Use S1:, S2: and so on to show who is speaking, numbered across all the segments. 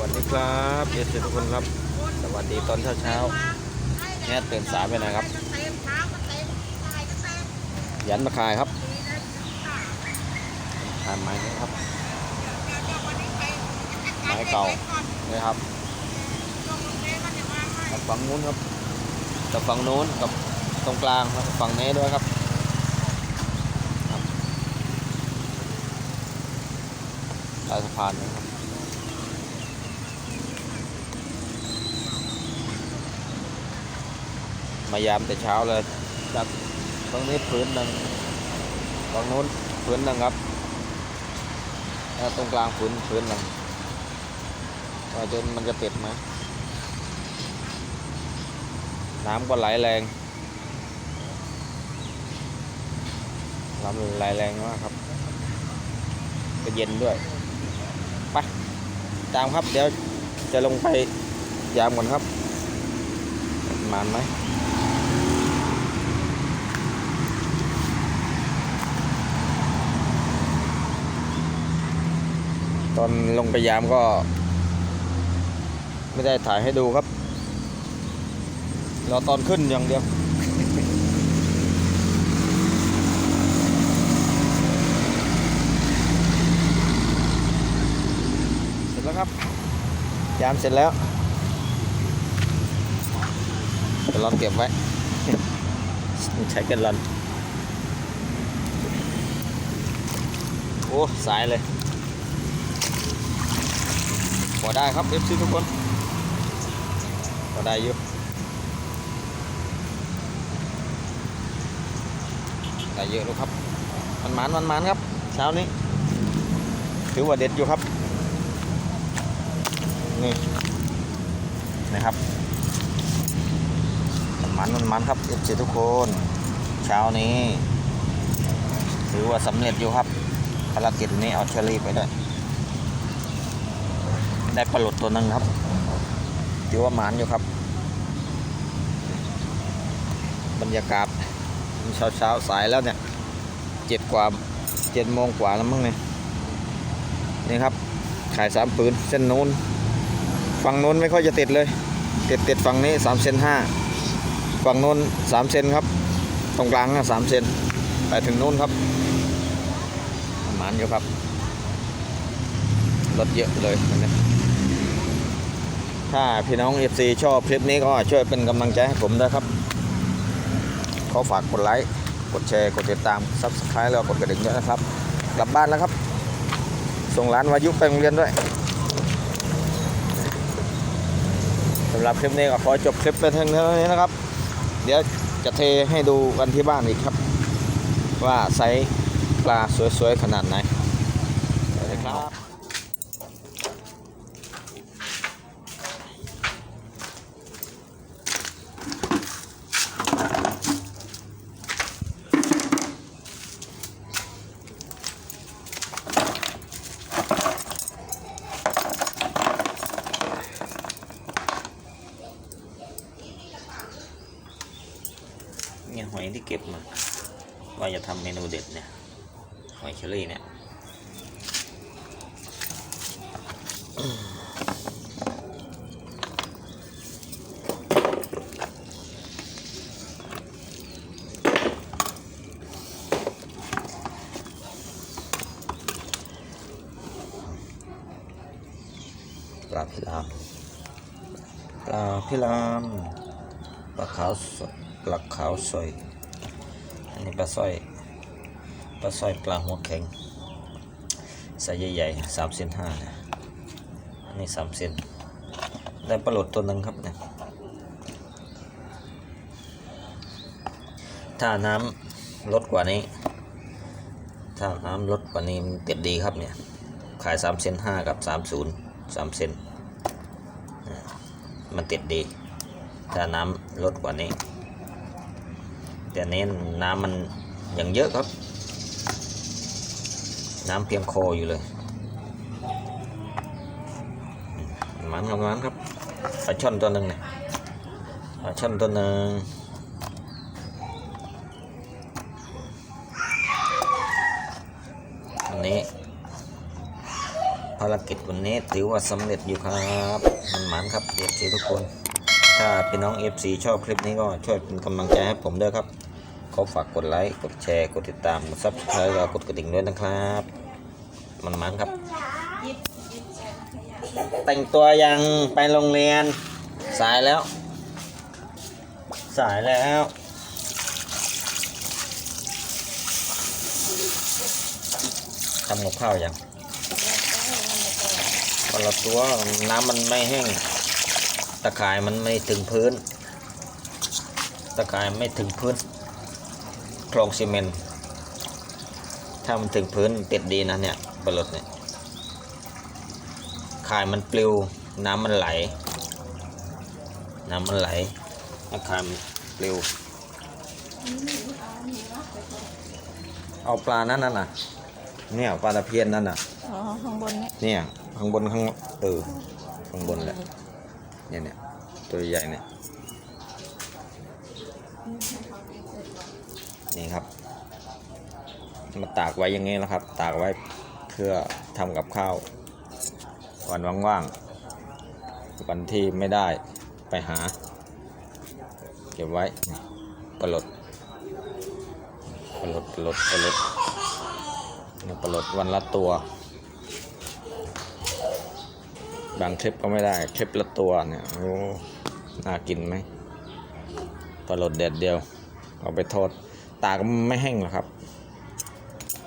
S1: วัสดีครับเอสทุกคนครับ สวัสดีตอนเช้าเช้าแม่ตื่นสายไปนะครับ ยันมาขายครับขายไม้นี่ครับไม้เก่านี่ครับกับฝั่งนู้นครับกับฝั่งนู้นกับตรงกลางครับฝั่งนี้ด้วยครับครับใต้สะพานนะครับ มายามแต่เช้าเลยจากตรงนี้พื้นหนึ่งตรงนู้นพื้นหนึ่งครับตรงกลางพื้นพื้นหนึ่งว่าจนมันจะติดไหมน้ำก็ไหลแรงน้ำไหลแรงมากครับ ก็เย็นด้วยไปตามครับเดี๋ยวจะลงไปยามก่อนครับ มานไหม ตอนลงไปยามก็ ไม่ได้ถ่ายให้ดูครับรอตอนขึ้นอย่างเดียวเสร็จแล้วครับ ยามเสร็จแล้วเดี๋ยวลอนเก็บไว้ ใช้กันลอนโอ้ สายเลย พอได้ครับ FC ทุกคนพอได้อยู่ได้เยอะแล้วครับมันหมานมันหมานครับ เช้านี้ ถือว่าเด็ดอยู่ครับ นี่นะครับมันหมันมันหมันครับ FC ทุกคน เช้านี้ ถือว่าสำเร็จอยู่ครับภารกิจนี้เอาเชอรี่ไปด้วย ได้ปลาหลดตัวนึ่งครับถือว่าหมานอยู่ครับ บรรยากาศเช้าเช้าๆสายแล้วเนี่ยเจ็ดกว่าเจ็ดโมงกว่าแล้วมั้งเนี่ยนี่ครับ ขายสามปืนเส้นนู้นฝั่งนู้นไม่ค่อยจะติดเลย ติดติดฝั่งนี้สามเซนห้าฝั่งนู้นสามเซนครับ ตรงกลางสามเซนไปถึงนู้นครับหมานอยู่ครับรถเยอะเลยนี่ ถ้าพี่น้อง FC ชอบคลิปนี้ก็ช่วยเป็นกำลังใจให้ผมด้วยครับ ขอฝากกดไลค์ กดแชร์ กดติดตาม Subscribe แล้วกดกระดิ่งด้วยนะครับ กลับบ้านแล้วครับ ส่งหลานวายุไปโรงเรียนด้วยสำหรับคลิปนี้ก็ขอจบคลิปไปเท่านี้นะครับ เดี๋ยวจะเทให้ดูกันที่บ้านอีกครับ ว่าไซส์ปลาสวยๆขนาดไหน เนี่ยหอยที่เก็บมา ว่าจะทำเมนูเด็ดเนี่ย หอยเชอรี่เนี่ยปลาพิลามปลาพิลามปลาขาวสด ปลาขาวสอย อันนี้ปลาสร้อย ปลาสร้อยปลาหัวแข็งไซส์ใหญ่ๆสามเซนห้านะอันนี้สามเซน ได้ปลาหลดตัวหนึ่งครับเนี่ย ถ้าน้ำลดกว่านี้ ถ้าน้ำลดกว่านี้มันติดดีครับเนี่ย ขายสามเซนห้ากับสามศูนย์สามเซน มันติดดี ถ้าน้ำลดกว่านี้ แต่เน้นน้ำมันอย่างเยอะครับ น้ำเพียงคออยู่เลยมันครับมันครับปลาช่อนตัวหนึ่งเนี่ยปลาช่อนตัวหนึ่งอันนี้ภารกิจวันนี้ถือว่าสำเร็จอยู่ครับมันหมานครับเอฟซีทุกคน ถ้าพี่น้อง FC ชอบคลิปนี้ก็ช่วยเป็นกำลังใจให้ผมด้วยครับ อฝากกดไลค์กดแชร์กดติดตามกดซับสไครต์แล้วกดกระดิ่งด้วยนะครับ มันมันครับ แต่งตัวยังไปโรงเรียน สายแล้ว สายแล้วทำกับข้าวยังวันละตัวน้ำมันไม่แห้ง ตะข่ายมันไม่ถึงพื้น ตะข่ายไม่ถึงพื้น โครงซีเมนต์ถ้ามันถึงพื้นติดดีนะเนี่ยบลดเนี่ยข่ายมันปลิวน้ำมันไหล น้ำมันไหลตะข่ายมันปลิว เอาปลานั่นน่ะเนี่ยปลาตะเพียนนั่นน่ะ
S2: อ๋อข้างบนนี้
S1: เนี่ยข้างบนข้างเออข้างบนแหละเนี่ยเนี่ยตัวใหญ่เนี่ย นี่ครับ มาตากไว้อย่างงี้นะครับ ตากไว้เพื่อทำกับข้าววันว่างๆวันที่ไม่ได้ไปหา เก็บไว้ปลดปลดปลดปลดเนี่ยปลดวันละตัว บางคลิปก็ไม่ได้คลิปละตัวเนี่ยโอ้น่ากินไหมปลาหลดเด็ดเดียว เอาไปทอด ตากไม่แห้งหรอกครับ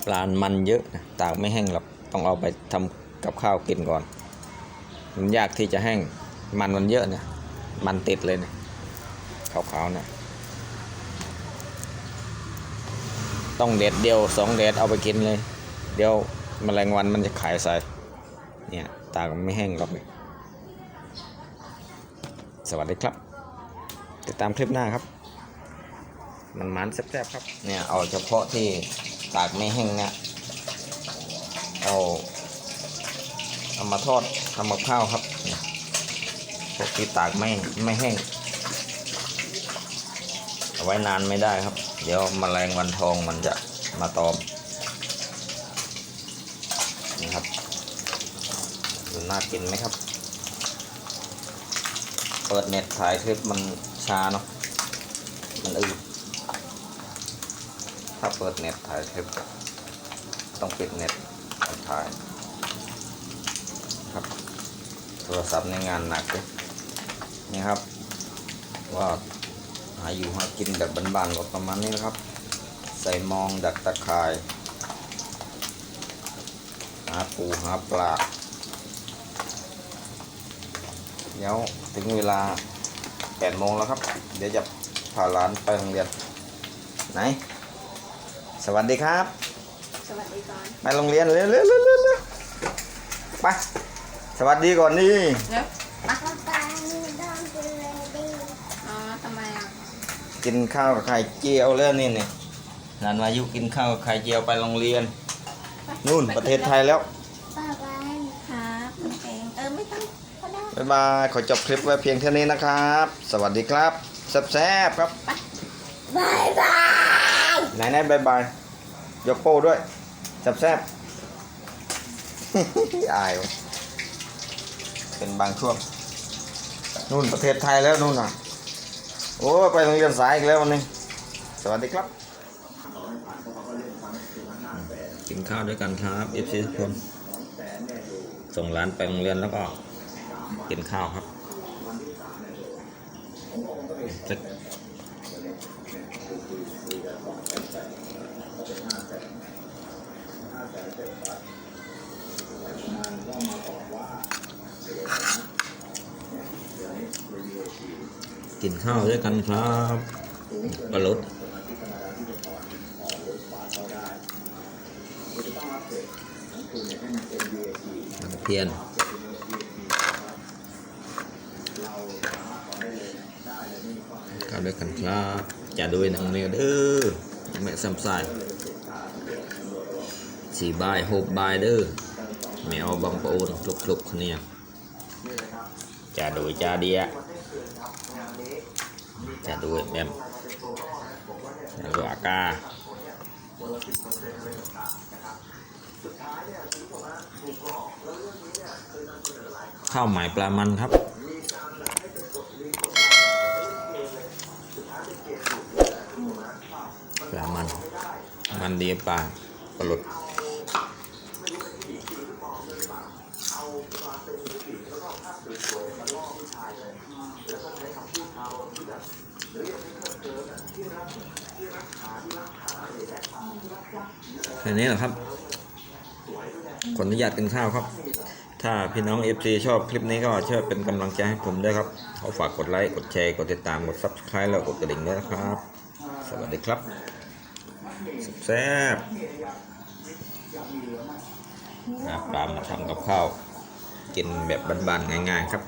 S1: ปลามันเยอะนะตากไม่แห้งหรอกต้องเอาไปทำกับข้าวกินก่อน มันยากที่จะแห้งมันมันเยอะเนี่ยมันติดเลยเนี่ยขาวๆเนี่ยต้องเด็ดเดียวสองเด็ดเอาไปกินเลย เดี๋ยวแมลงวันมันจะขายใส่เนี่ยตากไม่แห้งหรอกเลยสวัสดีครับ ติดตามคลิปหน้าครับ มันมันแซ่บๆครับ เนี่ยเอาเฉพาะที่ตากไม่แห้งเนี่ยเอาเอามาทอดทำกับข้าวครับพวกที่ตากไม่ไม่แห้งเอาไว้นานไม่ได้ครับ เดี๋ยวมแมลงวันทองมันจะมาตอมนี่ครับน่ากินไหมครับ เปิดเน็ตถ่ายคลิปมันช้าเนาะมันอืด ถ้าเปิดเน็ตถ่ายคลิปต้องปิดเน็ตถ่ายครับโทรศัพท์ในงานหนักเลยนี่ครับ ว่าหาอยู่หากินแบบบ้านๆก็ประมาณนี้นะครับ ใส่มองดักตะข่าย หาปูหาปลาเดี๋ยวถึงเวลา8โมงแล้วครับ เดี๋ยวจะพาหลานไปโรงเรียนไหน สวัสดีครับ
S2: สวัสดีก่อน
S1: ไปโรงเรียนเร็วเร็วเร็วเร็วเร็วไปสวัสดีก่อนนี่
S2: เร็ว
S3: ป๊าป๊าต้องกินเลยดิ
S2: อ๋อทำไมอะ
S1: กินข้าวกับไข่เจียวแล้วนี่นี่หลานวายุกินข้าวกับไข่เจียวไปโรงเรียน นู่นประเทศไทยแล้ว
S3: ป๊าป๊า
S2: ครับคุณเองเออไม่ต้องก็ได้
S1: บ๊ายบายขอจบคลิปไว้เพียงเท่านี้นะครับ สวัสดีครับแซ่บๆครับ
S3: บายบาย
S1: ไหนไหนบายบายยกโป้ด้วยแซ่บอายเป็นบางช่วงนู่นประเทศไทยแล้วนู่นน่ะ โอ้ไปโรงเรียนสายอีกแล้ววันนี้ สวัสดีครับ กินข้าวด้วยกันครับเอฟซีทุกคน ส่งหลานไปโรงเรียนแล้วก็ กินข้าวครับ จะกินข้าวด้วยกันครับปลาลดเพียนข้าวด้วยกันครับจะด้วยนังเนียเด้อ แม่ซ้ำสายสี่บายหกบายเด้อแมวบังปะโอนคลุกๆคนเนี้ยจะดยจะเดียจะดู em em lalu AK ข้าวใหม่ปลามันครับ ลามัน มันดีปลาปลาหลุดแค่นี้แหละครับ ขออนุญาตกินข้าวครับ ถ้าพี่น้อง FC ชอบคลิปนี้ก็ช่วยเป็นกำลังใจให้ผมด้วยครับขอฝากกดไลค์ กดแชร์ กดติดตาม กด Subscribe แล้วกดกระดิ่งด้วยนะครับ สวัสดีครับ แซ่บๆอะปลามาทำกับข้าว กินแบบบ้านๆง่าย ๆ ครับ